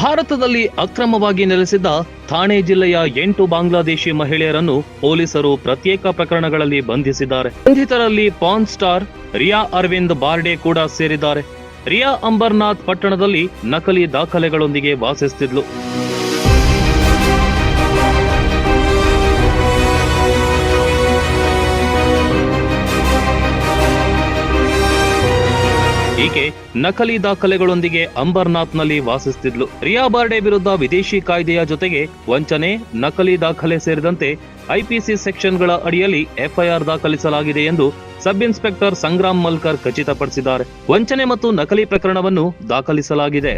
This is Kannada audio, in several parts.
ಭಾರತದಲ್ಲಿ ಅಕ್ರಮವಾಗಿ ನೆಲೆಸಿದ್ದ ಥಾಣೆ ಜಿಲ್ಲೆಯ ಎಂಟು ಬಾಂಗ್ಲಾದೇಶಿ ಮಹಿಳೆಯರನ್ನು ಪೊಲೀಸರು ಪ್ರತ್ಯೇಕ ಪ್ರಕರಣಗಳಲ್ಲಿ ಬಂಧಿಸಿದ್ದಾರೆ. ಬಂಧಿತರಲ್ಲಿ ಪಾನ್ ಸ್ಟಾರ್ ರಿಯಾ ಅರವಿಂದ್ ಬಾರ್ಡೆ ಕೂಡ ಸೇರಿದ್ದಾರೆ. ರಿಯಾ ಅಂಬರ್ನಾಥ್ ಪಟ್ಟಣದಲ್ಲಿ ನಕಲಿ ದಾಖಲೆಗಳೊಂದಿಗೆ ವಾಸಿಸುತ್ತಿದ್ಲು. ಈಕೆ ನಕಲಿ ದಾಖಲೆಗಳೊಂದಿಗೆ ಅಂಬರ್ನಾಥ್ನಲ್ಲಿ ವಾಸಿಸುತ್ತಿದ್ಲು ರಿಯಾ ಬಾರ್ಡೆ ವಿರುದ್ಧ ವಿದೇಶಿ ಕಾಯ್ದೆಯ ಜೊತೆಗೆ ವಂಚನೆ, ನಕಲಿ ದಾಖಲೆ ಸೇರಿದಂತೆ ಐಪಿಸಿ ಸೆಕ್ಷನ್ಗಳ ಅಡಿಯಲ್ಲಿ ಎಫ್ಐಆರ್ ದಾಖಲಿಸಲಾಗಿದೆ ಎಂದು ಸಬ್ ಇನ್ಸ್ಪೆಕ್ಟರ್ ಸಂಗ್ರಾಮ್ ಮಲ್ಕರ್ ಖಚಿತಪಡಿಸಿದ್ದಾರೆ. ವಂಚನೆ ಮತ್ತು ನಕಲಿ ಪ್ರಕರಣವನ್ನು ದಾಖಲಿಸಲಾಗಿದೆ.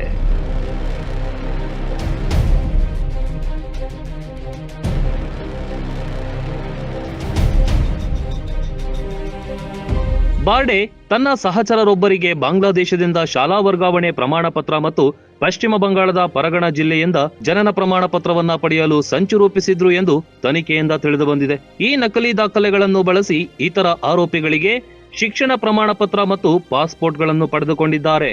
ಬಾರ್ಡೆ ತನ್ನ ಸಹಚರರೊಬ್ಬರಿಗೆ ಬಾಂಗ್ಲಾದೇಶದಿಂದ ಶಾಲಾ ವರ್ಗಾವಣೆ ಪ್ರಮಾಣ ಪತ್ರ ಮತ್ತು ಪಶ್ಚಿಮ ಬಂಗಾಳದ ಪರಗಣ ಜಿಲ್ಲೆಯಿಂದ ಜನನ ಪ್ರಮಾಣ ಪತ್ರವನ್ನ ಪಡೆಯಲು ಸಂಚು ರೂಪಿಸಿದ್ರು ಎಂದು ತನಿಖೆಯಿಂದ ತಿಳಿದು ಬಂದಿದೆ. ಈ ನಕಲಿ ದಾಖಲೆಗಳನ್ನು ಬಳಸಿ ಇತರ ಆರೋಪಿಗಳಿಗೆ ಶಿಕ್ಷಣ ಪ್ರಮಾಣ ಪತ್ರ ಮತ್ತು ಪಾಸ್ಪೋರ್ಟ್ಗಳನ್ನು ಪಡೆದುಕೊಂಡಿದ್ದಾರೆ.